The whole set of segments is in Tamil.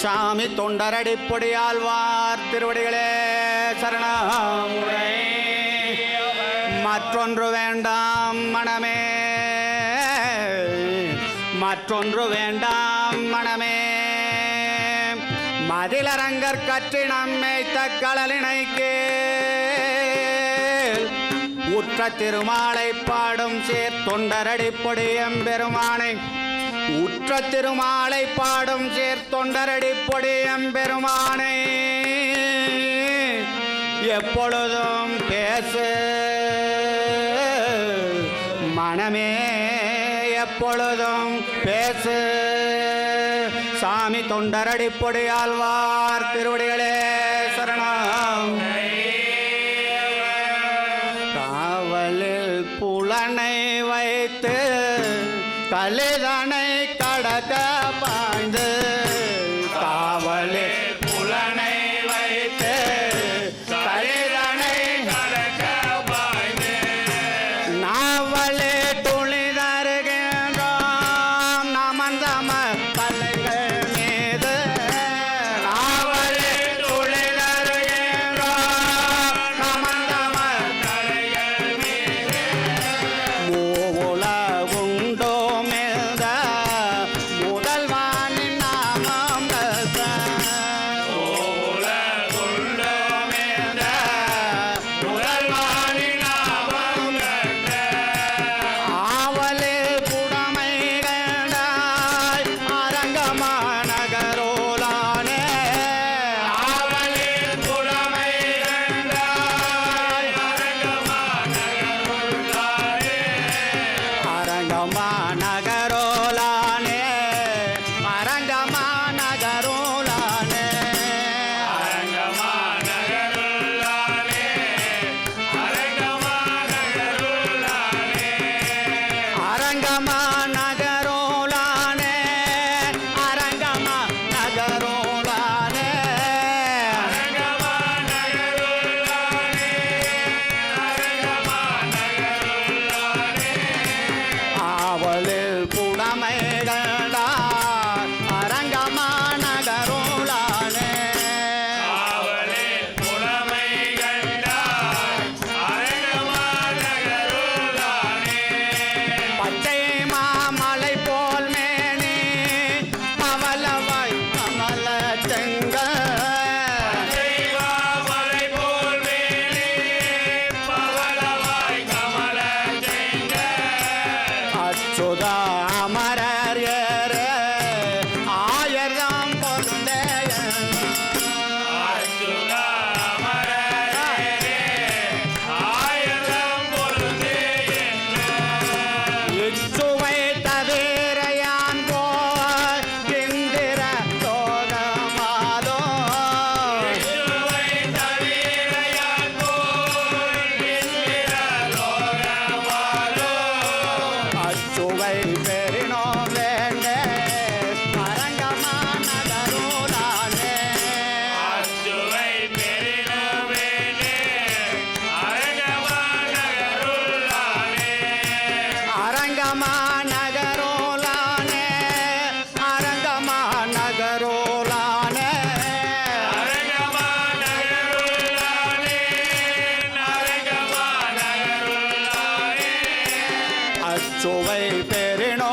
சாமி தொண்டரடிப்பொடி ஆழ்வார் திருவடிகளே சரணம் மற்றொன்று வேண்டாம் மனமே. மற்றொன்று வேண்டாம் மதிலரங்கர் கற்று நம்மை தக்களலினைக்கு உற்ற திருமாலை பாடும் சேர் தொண்டரடிப்பொடி எம்பெருமானை. உற்ற திருமாலை பாடும் சேர் தொண்டரடி பொடியம் பெருமானை எப்பொழுதும் பேசு. மனமே எப்பொழுதும் பேசு. சாமி தொண்டரடி பொடி ஆழ்வார் திருவடிகளே. திருவை பெறினோ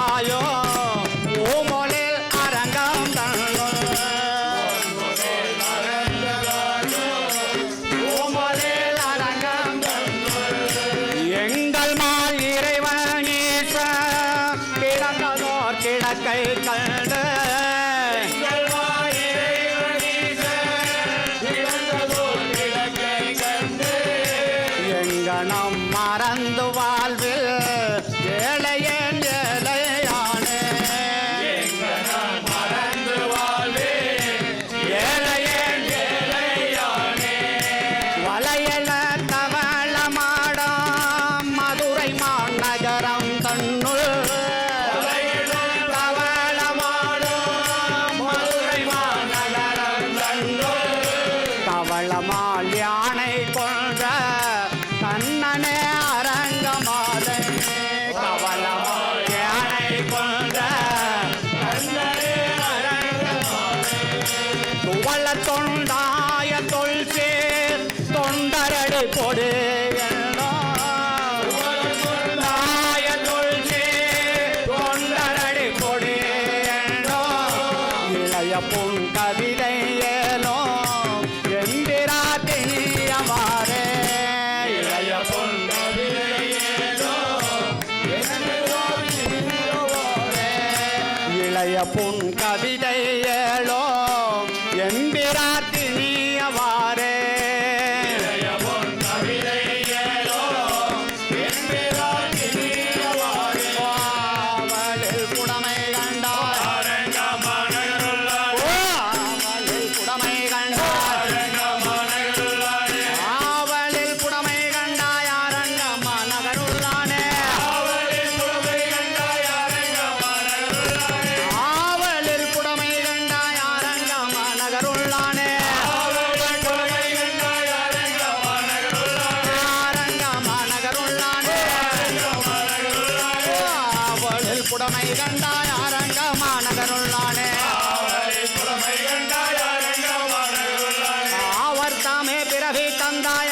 ಮಾಯೋ உடைய பொன் கவிதை ஏழோ எம்பிராத்தினி கண்டாய் அரங்கமா நகருள்ளானே ஆவர் தாமே பிறவி தந்தாய்